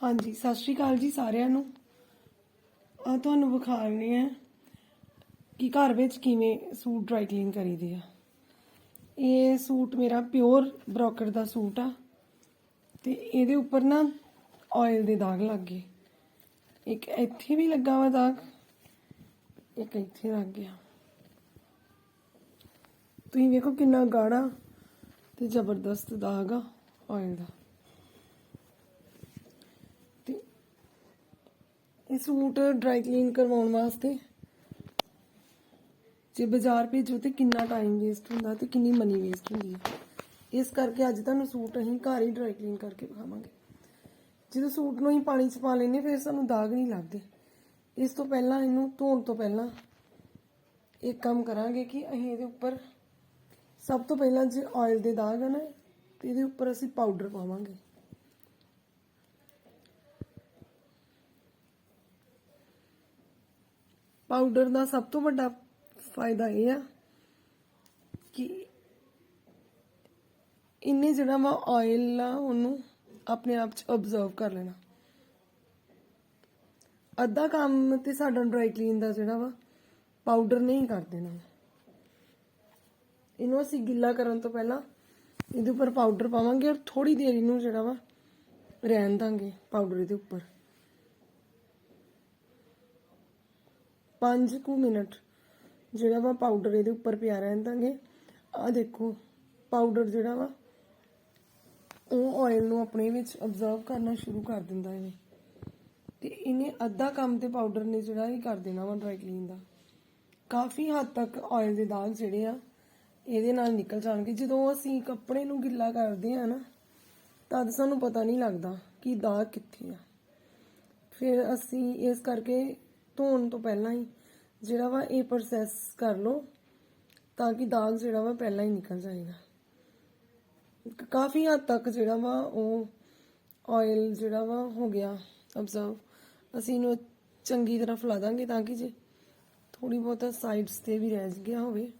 ਹਾਂਜੀ, ਸਤਿ ਸ਼੍ਰੀ ਅਕਾਲ ਜੀ ਸਾਰਿਆਂ ਨੂੰ। ਆ ਤੁਹਾਨੂੰ ਵਿਖਾਣੇ ਆ ਕਿ ਘਰ ਵਿੱਚ ਕਿਵੇਂ ਸੂਟ ਡਰਾਈ ਕਲੀਨ ਕਰੀਦੇ ਆ। ਇਹ ਸੂਟ ਮੇਰਾ ਪਿਓਰ ਬ੍ਰੋਕਰ ਦਾ ਸੂਟ ਆ ਤੇ ਇਹਦੇ ਉੱਪਰ ਨਾ ਆਇਲ ਦੇ ਦਾਗ ਲੱਗ ਗਏ। ਇੱਕ ਇੱਥੇ ਵੀ ਲੱਗਾ ਵਾ ਦਾਗ, ਇੱਕ ਇੱਥੇ ਲੱਗ ਗਿਆ। ਤੁਸੀਂ ਵੇਖੋ ਕਿੰਨਾ ਗਾੜਾ ਤੇ ਜ਼ਬਰਦਸਤ ਦਾਗ ਆ ਆਇਲ ਦਾ। ਇਹ ਸੂਟ ਡਰਾਈ ਕਲੀਨ ਕਰਵਾਉਣ ਵਾਸਤੇ। ਜੇ ਬਾਜ਼ਾਰ ਭੇਜੋ ਤੇ ਕਿੰਨਾ ਟਾਈਮ ਵੇਸਟ ਹੁੰਦਾ ਤੇ ਕਿੰਨੀ ਮਨੀ ਵੇਸਟ ਹੁੰਦੀ ਹੈ। ਇਸ ਕਰਕੇ ਅੱਜ ਤੁਹਾਨੂੰ ਸੂਟ ਅਸੀਂ ਘਰ ਹੀ ਡਰਾਈ ਕਲੀਨ ਕਰਕੇ ਵਿਖਾਵਾਂਗੇ। ਜਦੋਂ ਸੂਟ ਨੂੰ ਅਸੀਂ ਪਾਣੀ 'ਚ ਪਾ ਲੈਨੇ ਫਿਰ ਸਾਨੂੰ ਦਾਗ ਨਹੀਂ ਲੱਗਦੇ। ਇਸ ਤੋਂ ਪਹਿਲਾਂ ਇਹਨੂੰ ਧੋਣ ਤੋਂ ਪਹਿਲਾਂ ਇੱਕ ਕੰਮ ਕਰਾਂਗੇ ਕਿ ਅਸੀਂ ਇਹਦੇ ਉੱਪਰ ਸਭ ਤੋਂ ਪਹਿਲਾਂ ਜੇ ਆਇਲ ਦੇ ਦਾਗ ਆ ਨਾ, ਤੇ ਇਹਦੇ ਉੱਪਰ ਅਸੀਂ ਪਾਊਡਰ ਪਾਵਾਂਗੇ। ਪਾਊਡਰ ਦਾ ਸਭ ਤੋਂ ਵੱਡਾ ਫਾਇਦਾ ਇਹ ਆ ਕਿ ਇਹਨੇ ਜਿਹੜਾ ਵਾ ਆਇਲ ਆ, ਉਹਨੂੰ ਆਪਣੇ ਆਪ ਚ ਅਬਜ਼ਰਵ ਕਰ ਲੈਣਾ। ਅੱਧਾ ਕੰਮ ਤੇ ਸਾਡਾ ਡਰਾਈ ਕਲੀਨ ਦਾ ਜਿਹੜਾ ਵਾ, ਪਾਊਡਰ ਨਹੀਂ ਕਰ ਦੇਣਾ। ਇਹਨੂੰ ਅਸੀਂ ਗਿੱਲਾ ਕਰਨ ਤੋਂ ਪਹਿਲਾਂ ਇਹਦੇ ਉੱਪਰ ਪਾਊਡਰ ਪਾਵਾਂਗੇ ਔਰ ਥੋੜੀ ਦੇਰ ਇਹਨੂੰ ਜਿਹੜਾ ਵਾ ਰਹਿਣ ਦਾਂਗੇ ਪਾਊਡਰ ਇਹਦੇ ਉੱਪਰ। 5 ਕੁ ਮਿੰਟ ਜਿਹੜਾ ਵਾ ਪਾਊਡਰ ਇਹਦੇ ਉੱਪਰ ਪਿਆ ਰਹਿਣ ਦਾਂਗੇ। ਆ ਦੇਖੋ ਪਾਊਡਰ ਜਿਹੜਾ ਵਾ, ਉਹ ਆਇਲ ਨੂੰ ਆਪਣੇ ਵਿੱਚ ਅਬਜ਼ਰਵ ਕਰਨਾ ਸ਼ੁਰੂ ਕਰ ਦਿੰਦਾ ਹੈ ਤੇ ਇਹਨੇ ਅੱਧਾ ਕੰਮ ਤੇ ਪਾਊਡਰ ਨੇ ਜਿਹੜਾ ਇਹ ਕਰ ਦੇਣਾ ਵਾ ਡਰਾਈ ਕਲੀਨ ਦਾ। ਕਾਫੀ ਹੱਦ ਤੱਕ ਆਇਲ ਦੇ ਦਾਗ ਜਿਹੜੇ ਆ, ਇਹਦੇ ਨਾਲ ਨਿਕਲ ਜਾਣਗੇ। ਜਦੋਂ ਅਸੀਂ ਕੱਪੜੇ ਨੂੰ ਗਿੱਲਾ ਕਰਦੇ ਆ ਨਾ, ਤਦ ਸਾਨੂੰ ਪਤਾ ਨਹੀਂ ਲੱਗਦਾ ਕਿ ਦਾਗ ਕਿੱਥੇ ਆ। ਫਿਰ ਅਸੀਂ ਇਸ ਕਰਕੇ ਧੋਣ ਤੋਂ ਪਹਿਲਾਂ ਹੀ ਜਿਹੜਾ ਵਾ ਇਹ ਪ੍ਰੋਸੈਸ ਕਰ ਲਓ ਤਾਂ ਕਿ ਦਾਗ ਜਿਹੜਾ ਵਾ ਪਹਿਲਾਂ ਹੀ ਨਿਕਲ ਜਾਏਗਾ। ਕਾਫੀ ਹੱਦ ਤੱਕ ਜਿਹੜਾ ਵਾ ਉਹ ਆਇਲ ਜਿਹੜਾ ਵਾ ਹੋ ਗਿਆ ਅਬਜ਼ਰਵ ਅਸੀਂ ਇਹਨੂੰ ਚੰਗੀ ਤਰ੍ਹਾਂ ਫੈਲਾ ਦਾਂਗੇ ਤਾਂ ਕਿ ਜੇ ਥੋੜੀ ਬਹੁਤਾ ਸਾਈਡਸ ਤੇ ਵੀ ਰਹਿ ਗਿਆ ਹੋਵੇ,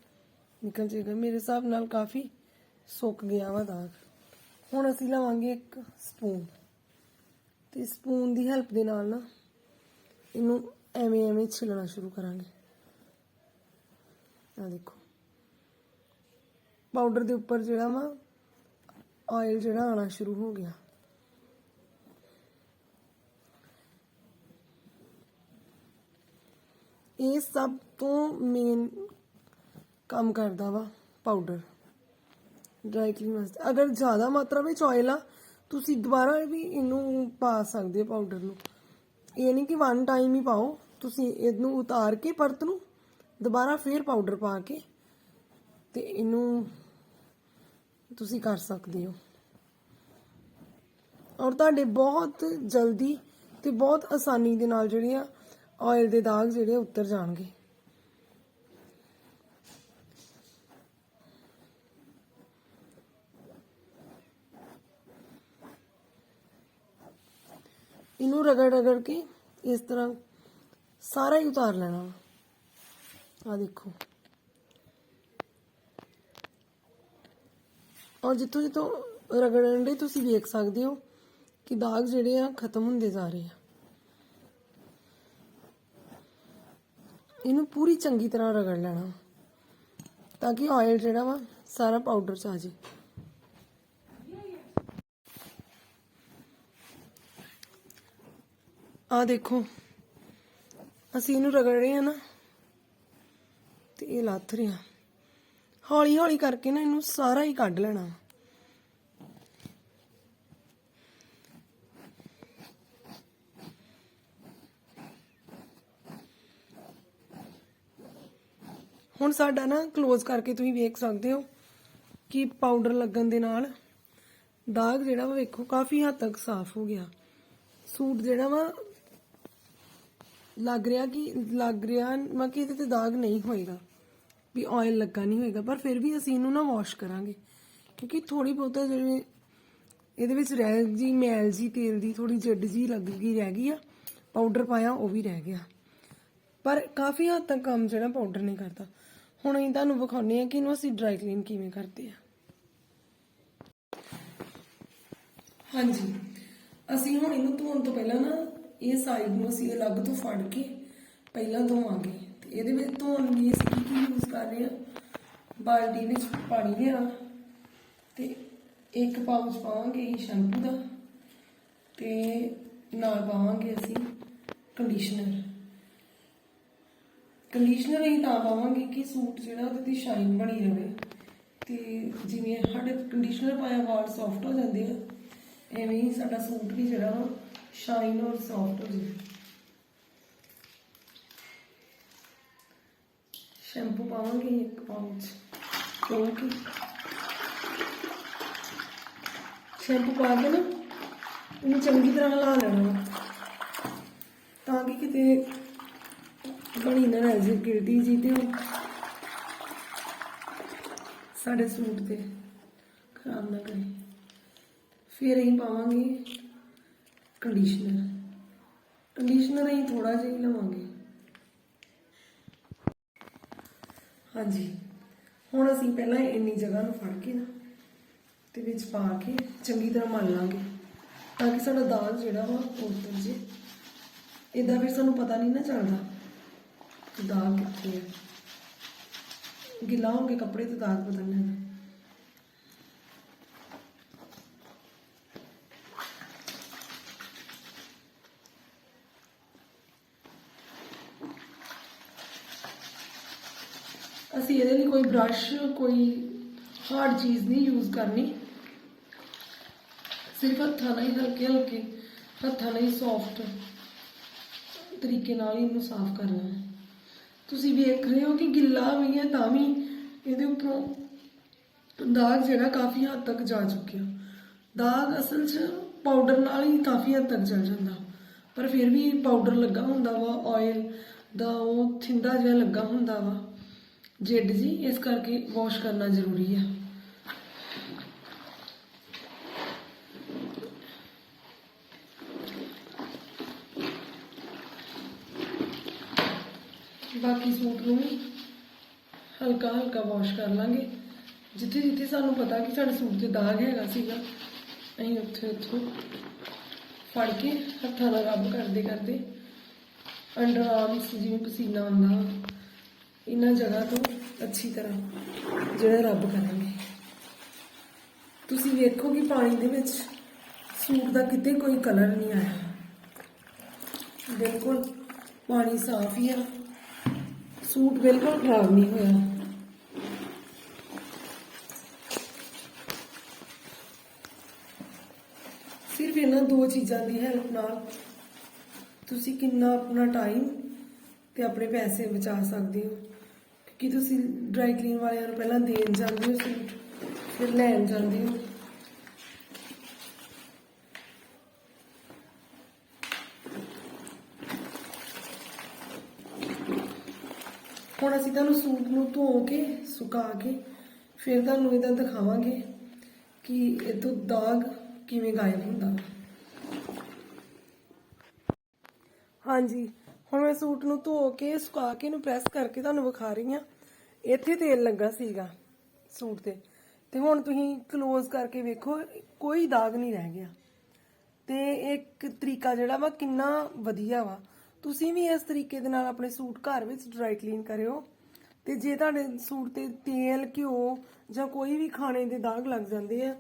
ਨਿਕਲ ਜਾਏਗਾ। ਮੇਰੇ ਹਿਸਾਬ ਨਾਲ ਕਾਫੀ ਸੁੱਕ ਗਿਆ ਵਾ ਦਾਗ। ਹੁਣ ਅਸੀਂ ਲਵਾਂਗੇ ਇੱਕ ਸਪੂਨ ਤੇ ਸਪੂਨ ਦੀ ਹੈਲਪ ਦੇ ਨਾਲ ਨਾ ਇਹਨੂੰ ਐਵੇਂ ਐਵੇਂ ਛਿਲਣਾ ਸ਼ੁਰੂ ਕਰਾਂਗੇ ਆ ਦੇਖੋ ਪਾਊਡਰ ਦੇ ਉੱਪਰ ਜਿਹੜਾ ਵਾ ਆਇਲ ਜਿਹੜਾ ਆਣਾ ਸ਼ੁਰੂ ਹੋ ਗਿਆ ਇਹ ਸਭ ਤੋਂ ਮੇਨ ਕੰਮ ਕਰਦਾ ਵਾ ਪਾਊਡਰ ਡਰਾਈ ਕਲੀਨ ਵਾਸਤੇ ਅਗਰ ਜ਼ਿਆਦਾ ਮਾਤਰਾ ਵਿੱਚ ਆਇਲ ਆ ਤੁਸੀਂ ਦੁਬਾਰਾ ਵੀ ਇਹਨੂੰ ਪਾ ਸਕਦੇ ਹੋ ਪਾਊਡਰ ਨੂੰ ਇਹ ਨਹੀਂ ਕਿ ਵਨ ਟਾਈਮ ਹੀ ਪਾਓ ਤੁਸੀਂ ਇਹਨੂੰ ਉਤਾਰ ਕੇ ਪਰਤ ਨੂੰ, ਦੁਬਾਰਾ ਫੇਰ ਪਾਊਡਰ ਪਾ ਕੇ ਤੇ ਇਹਨੂੰ ਤੁਸੀਂ ਕਰ ਸਕਦੇ ਹੋ। ਔਰ ਤੁਹਾਡੇ ਬਹੁਤ ਜਲਦੀ ਤੇ ਬਹੁਤ ਆਸਾਨੀ ਦੇ ਨਾਲ ਜਿਹੜੇ ਆਇਲ ਦੇ ਦਾਗ ਜਿਹੜੇ ਆ, ਉਤਰ ਜਾਣਗੇ। ਇਹਨੂੰ ਰਗੜ ਰਗੜ ਕੇ ਇਸ ਤਰ੍ਹਾਂ ਸਾਰਾ ਹੀ ਉਤਾਰ ਲੈਣਾ। ਆ ਦੇਖੋ। ਔਰ ਜਿੱਥੋਂ ਜਿੱਥੋਂ ਰਗੜਨ ਦੇ ਤੁਸੀਂ ਵੇਖ ਸਕਦੇ ਹੋ ਕਿ ਦਾਗ ਜਿਹੜੇ ਆ, ਖਤਮ ਹੁੰਦੇ ਜਾ ਰਹੇ ਆ। ਇਹਨੂੰ ਪੂਰੀ ਚੰਗੀ ਤਰ੍ਹਾਂ ਰਗੜ ਲੈਣਾ, ਤਾਂ ਕਿ ਆਇਲ ਜਿਹੜਾ ਵਾ, ਸਾਰਾ ਪਾਊਡਰ ਚ ਆ ਜੇ ਆ ਦੇਖੋ। ਅਸੀਂ ਇਹਨੂੰ ਰਗੜ ਰਹੇ ਆ ਨਾ, ਤੇ ਇਹ ਲੱਥ ਰਿਹਾ। ਹੌਲੀ ਹੌਲੀ ਕਰਕੇ ਨਾ ਇਹਨੂੰ ਸਾਰਾ ਹੀ ਕੱਢ ਲੈਣਾ। ਹੁਣ ਸਾਡਾ ਨਾ ক্লোਜ਼ ਕਰਕੇ ਤੁਸੀਂ ਵੇਖ ਸਕਦੇ ਹੋ ਕਿ ਪਾਊਡਰ ਲੱਗਣ ਦੇ ਨਾਲ ਦਾਗ ਜਿਹੜਾ ਵਾ ਵੇਖੋ ਕਾਫੀ ਹੱਦ ਤੱਕ ਸਾਫ਼ ਹੋ ਗਿਆ। ਸੂਟ ਜਿਹੜਾ ਵਾ ਲੱਗ ਰਿਹਾ ਕਿ ਲੱਗ ਰਿਹਾ ਮੈਂ ਕਿ ਇਹਦੇ ਤੇ ਦਾਗ ਨਹੀਂ ਹੋਏਗਾ। ਵੀ ਆਇਲ ਲੱਗਾ ਨਹੀਂ ਹੋਏਗਾ, ਪਰ ਫਿਰ ਵੀ ਅਸੀਂ ਇਹਨੂੰ ਨਾ ਵਾਸ਼ ਕਰਾਂਗੇ। ਕਿਉਂਕਿ ਥੋੜੀ ਬਹੁਤਾ ਜਿਵੇਂ ਇਹਦੇ ਵਿੱਚ ਰਹਿ ਜੀ ਮੈਲ ਜੀ, ਤੇਲ ਦੀ ਥੋੜੀ ਜੱਡ ਜੀ ਲੱਗ ਗਈ, ਰਹਿ ਗਈ ਆ। ਪਾਊਡਰ ਪਾਇਆ, ਉਹ ਵੀ ਰਹਿ ਗਿਆ। ਪਰ ਕਾਫੀ ਹੱਦ ਤੱਕ ਕੰਮ ਜਿਹੜਾ ਪਾਊਡਰ ਨਹੀਂ ਕਰਦਾ ਹੁਣ ਅਸੀਂ ਤੁਹਾਨੂੰ ਵਿਖਾਉਂਦੇ ਆ ਕਿ ਇਹਨੂੰ ਅਸੀਂ ਡਰਾਈ ਕਲੀਨ ਕਿਵੇਂ ਕਰਦੇ ਆ ਹਾਂਜੀ। ਅਸੀਂ ਹੁਣ ਇਹਨੂੰ ਧੋਣ ਤੋਂ ਪਹਿਲਾਂ ਨਾ ਇਹ ਸਾਈਡ ਨੂੰ ਅਸੀਂ ਅਲੱਗ ਤੋਂ ਫੜ ਕੇ ਪਹਿਲਾਂ ਧੋਵਾਂਗੇ। ਤੇ ਇਹਦੇ ਵਿੱਚ ਧੋਣ ਲਈ ਅਸੀਂ ਕੀ ਕੀ ਯੂਜ਼ ਕਰ ਰਹੇ ਹਾਂ? ਬਾਲਟੀ ਵਿੱਚ ਪਾਣੀ ਲਿਆ ਤੇ ਇੱਕ ਪਾਊਚ ਪਾਵਾਂਗੇ ਸ਼ੈਂਪੂ ਦਾ ਤੇ ਨਾਲ ਪਾਵਾਂਗੇ ਅਸੀਂ ਕੰਡੀਸ਼ਨਰ ਕੰਡੀਸ਼ਨਰ ਹੀ ਤਾਂ ਪਾਵਾਂਗੇ ਕਿ ਸੂਟ ਜਿਹੜਾ ਉਹਦੇ ਦੀ ਸ਼ਾਈਨ ਬਣੀ ਰਵੇ। ਤੇ ਜਿਵੇਂ ਸਾਡੇ ਕੰਡੀਸ਼ਨਰ ਪਾਇਆ ਵਾਲ ਸੌਫਟ ਹੋ ਜਾਂਦੇ ਆ, ਐਵੇਂ ਹੀ ਸਾਡਾ ਸੂਟ ਵੀ ਜਿਹੜਾ ਸ਼ਾਈਨ ਔਰ ਸੌਫਟ ਹੋ ਜਾਵੇ ਸ਼ੈਂਪੂ ਪਾਵਾਂਗੇ ਇੱਕ ਪਾਊਚ ਕਿਉਂਕਿ ਸ਼ੈਂਪੂ ਪਾ ਕੇ ਨਾ ਇਹਨੂੰ ਚੰਗੀ ਤਰ੍ਹਾਂ ਹਿਲਾ ਲੈਣਾ ਤਾਂ ਕਿ ਕਿਤੇ ਬਣੀ ਨਾ ਰਹਿ ਜੇ ਗਿਲਟੀ ਜੀ ਤੇ ਸਾਡੇ ਸੂਟ ਤੇ ਖਰਾਬ ਨਾ ਕਰੇ ਫਿਰ ਅਸੀਂ ਪਾਵਾਂਗੇ ਕੰਡੀਸ਼ਨਰ ਕੰਡੀਸ਼ਨਰ ਅਸੀਂ ਥੋੜਾ ਜਿਹਾ ਹੀ ਲਵਾਂਗੇ। ਹਾਂਜੀ। ਹੁਣ ਅਸੀਂ ਪਹਿਲਾਂ ਇੰਨੀ ਜਗ੍ਹਾ ਨੂੰ ਫੜ ਕੇ ਨਾ, ਤੇ ਵਿੱਚ ਪਾ ਕੇ ਚੰਗੀ ਤਰ੍ਹਾਂ ਮਲ ਲਾਂਗੇ। ਤਾਂ ਕਿ ਸਾਡਾ ਦਾਲ ਜਿਹੜਾ ਵਾ ਉਹ ਉਤਰ ਜੇ। ਇਦਾਂ ਫਿਰ ਸਾਨੂੰ ਪਤਾ ਨਹੀਂ ਨਾ ਚੱਲਦਾ ਕਿ ਦਾਲ ਕਿੱਥੇ ਹੈ ਗਿੱਲਾ ਹੋ ਕੇ ਕੱਪੜੇ ਤੇ ਦਾਗ ਪਤਾ ਨਹੀਂ ਲੱਗਦਾ ਅਸੀਂ ਇਹਦੇ ਲਈ ਕੋਈ ਬ੍ਰਸ਼ ਕੋਈ ਹਾਰਡ ਚੀਜ਼ ਨਹੀਂ ਯੂਜ਼ ਕਰਨੀ। ਸਿਰਫ ਹੱਥਾਂ ਨਾਲ ਹੀ ਹਲਕੇ ਹਲਕੇ, ਹੱਥਾਂ ਨਾਲ ਹੀ ਸੌਫਟ ਤਰੀਕੇ ਨਾਲ ਹੀ ਇਹਨੂੰ ਸਾਫ਼ ਕਰਨਾ ਹੈ। ਤੁਸੀਂ ਵੇਖ ਰਹੇ ਹੋ ਕਿ ਗਿੱਲਾ ਵੀ ਹੈ, ਤਾਂ ਵੀ ਇਹਦੇ ਉੱਪਰੋਂ ਦਾਗ ਜਿਹੜਾ ਕਾਫੀ ਹੱਦ ਤੱਕ ਜਾ ਚੁੱਕਿਆ। ਦਾਗ ਅਸਲ 'ਚ ਪਾਊਡਰ ਨਾਲ ਹੀ ਕਾਫੀ ਹੱਦ ਤੱਕ ਚਲ ਜਾਂਦਾ। ਪਰ ਫਿਰ ਵੀ ਪਾਊਡਰ ਲੱਗਾ ਹੁੰਦਾ ਵਾ ਆਇਲ ਦਾ ਉਹ ਥਿੰਦਾ ਜਿਹਾ ਲੱਗਾ ਹੁੰਦਾ ਵਾ। ਜਿੱਡ ਜੀ, ਇਸ ਕਰਕੇ ਵਾਸ਼ ਕਰਨਾ ਜ਼ਰੂਰੀ ਆ। ਬਾਕੀ ਸੂਟ ਨੂੰ ਵੀ ਹਲਕਾ ਹਲਕਾ ਵਾਸ਼ ਕਰ ਲਾਂਗੇ। ਜਿੱਥੇ ਜਿੱਥੇ ਸਾਨੂੰ ਪਤਾ ਕਿ ਸਾਡੇ ਸੂਟ ਤੇ ਦਾਗ ਹੈਗਾ ਸੀਗਾ, ਅਸੀਂ ਉੱਥੇ ਉੱਥੋਂ ਫੜ ਕੇ ਹੱਥਾਂ ਨਾਲ ਰੱਬ ਕਰਦੇ ਕਰਦੇ ਅੰਡਰ ਆਰਮਸ ਜਿਵੇਂ ਪਸੀਨਾ ਆਉਂਦਾ। ਇਹਨਾਂ ਜਗ੍ਹਾ ਤੋਂ ਅੱਛੀ ਤਰ੍ਹਾਂ ਜਿਹੜਾ ਰੱਬ ਕਰਾਂਗੇ। ਤੁਸੀਂ ਵੇਖੋ ਕਿ ਪਾਣੀ ਦੇ ਵਿੱਚ ਸੂਟ ਦਾ ਕਿਤੇ ਕੋਈ ਕਲਰ ਨਹੀਂ ਆਇਆ। ਬਿਲਕੁਲ ਪਾਣੀ ਸਾਫ਼ ਹੀ ਆ। ਸੂਟ ਬਿਲਕੁਲ ਖਰਾਬ ਨਹੀਂ ਹੋਇਆ। ਸਿਰਫ ਇਹਨਾਂ ਦੋ ਚੀਜ਼ਾਂ ਦੀ ਹੈਲਪ ਨਾਲ ਤੁਸੀਂ ਕਿੰਨਾ ਆਪਣਾ ਟਾਈਮ ਤੇ ਆਪਣੇ ਪੈਸੇ ਬਚਾ ਸਕਦੇ ਹੋ। ਕਿ ਤੁਸੀਂ ਡਰਾਈ ਕਲੀਨ ਵਾਲਿਆਂ ਨੂੰ ਪਹਿਲਾਂ ਦੇਣ ਜਾਂਦੇ ਹੋ ਸੂਟ, ਫਿਰ ਲੈਣ ਜਾਂਦੇ ਹੋ। ਹੁਣ ਅਸੀਂ ਤੁਹਾਨੂੰ ਸੂਟ ਨੂੰ ਧੋ ਕੇ, ਸੁਕਾ ਕੇ, ਫਿਰ ਤੁਹਾਨੂੰ ਇਹਦਾ ਦਿਖਾਵਾਂਗੇ ਕਿ ਇਹ ਤੋਂ ਦਾਗ ਕਿਵੇਂ ਗਾਇਬ ਹੁੰਦਾ। ਹਾਂਜੀ ਹੁਣ ਮੈਂ ਸੂਟ ਨੂੰ ਧੋ ਕੇ, ਸੁਕਾ ਕੇ ਇਹਨੂੰ ਪ੍ਰੈਸ ਕਰਕੇ ਤੁਹਾਨੂੰ ਵਿਖਾ ਰਹੀ ਹਾਂ। ਇੱਥੇ ਤੇਲ ਲੱਗਾ ਸੀਗਾ ਸੂਟ ਤੇ। ਤੇ ਹੁਣ ਤੁਸੀਂ ক্লোਜ਼ ਕਰਕੇ ਵੇਖੋ, ਕੋਈ ਦਾਗ ਨਹੀਂ ਰਹਿ ਗਿਆ। ਤੇ ਇੱਕ ਤਰੀਕਾ ਜਿਹੜਾ ਵਾ ਕਿੰਨਾ ਵਧੀਆ ਵਾ। ਤੁਸੀਂ ਵੀ ਇਸ ਤਰੀਕੇ ਦੇ ਨਾਲ ਆਪਣੇ ਸੂਟ ਘਰ ਵਿੱਚ ਡਰਾਈ ਕਲੀਨ ਕਰਿਓ। ਤੇ ਜੇ ਤੁਹਾਡੇ ਸੂਟ ਤੇ ਤੇਲ, ਘਿਓ ਜਾਂ ਕੋਈ ਵੀ ਖਾਣੇ ਦੇ ਦਾਗ ਲੱਗ ਜਾਂਦੇ ਆ,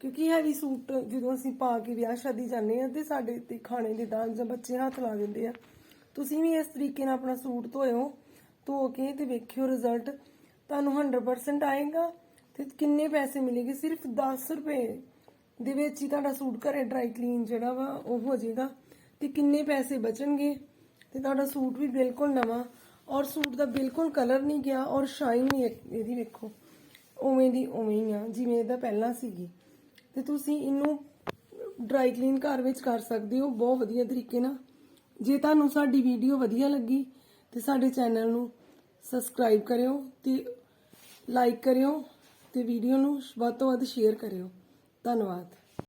ਕਿਉਂਕਿ ਹੈਵੀ ਸੂਟ ਜਦੋਂ ਅਸੀਂ ਪਾ ਕੇ ਵਿਆਹ ਸ਼ਾਦੀ ਜਾਂਦੇ ਆ ਤੇ ਸਾਡੇ ਤੇ ਖਾਣੇ ਦੇ ਦਾਗ ਜਾਂ ਬੱਚੇ ਹੱਥ ਲਾ ਦਿੰਦੇ ਆ ਤੁਸੀਂ ਵੀ ਇਸ ਤਰੀਕੇ ਨਾਲ ਆਪਣਾ ਸੂਟ ਧੋਇਓ, ਧੋ ਕੇ ਤੇ ਵੇਖਿਓ ਰਿਜ਼ਲਟ ਤੁਹਾਨੂੰ 100% ਆਏਗਾ ਤੇ ਕਿੰਨੇ ਪੈਸੇ ਮਿਲੇਗੇ? ਸਿਰਫ 10 ਰੁਪਏ ਦੇ ਵਿੱਚ ਹੀ ਤੁਹਾਡਾ ਸੂਟ ਘਰੇ ਡਰਾਈ ਕਲੀਨ ਜਿਹੜਾ ਵਾ, ਉਹ ਹੋ ਜਾਏਗਾ। ਤੇ ਕਿੰਨੇ ਪੈਸੇ ਬਚਣਗੇ? ਤੇ ਤੁਹਾਡਾ ਸੂਟ ਵੀ ਬਿਲਕੁਲ ਨਵਾਂ, ਔਰ ਸੂਟ ਦਾ ਬਿਲਕੁਲ ਕਲਰ ਨਹੀਂ ਗਿਆ, ਔਰ ਸ਼ਾਈਨ ਨਹੀਂ ਇਹਦੀ ਵੇਖੋ। ਉਵੇਂ ਦੀ ਉਵੇਂ ਹੀ ਆ, ਜਿਵੇਂ ਇਹਦਾ ਪਹਿਲਾਂ ਸੀਗੀ। ਤੇ ਤੁਸੀਂ ਇਹਨੂੰ ਡਰਾਈ ਕਲੀਨ ਘਰ ਵਿੱਚ ਕਰ ਸਕਦੇ ਹੋ, ਬਹੁਤ ਵਧੀਆ ਤਰੀਕੇ ਨਾਲ। ਜੇ ਤੁਹਾਨੂੰ ਸਾਡੀ ਵੀਡੀਓ ਵਧੀਆ ਲੱਗੀ ਤੇ ਸਾਡੇ ਚੈਨਲ ਨੂੰ ਸਬਸਕ੍ਰਾਈਬ ਕਰਿਓ ਤੇ ਲਾਈਕ ਕਰਿਓ ਤੇ ਵੀਡੀਓ ਨੂੰ ਵੱਧ ਤੋਂ ਵੱਧ ਸ਼ੇਅਰ ਕਰਿਓ। ਧੰਨਵਾਦ।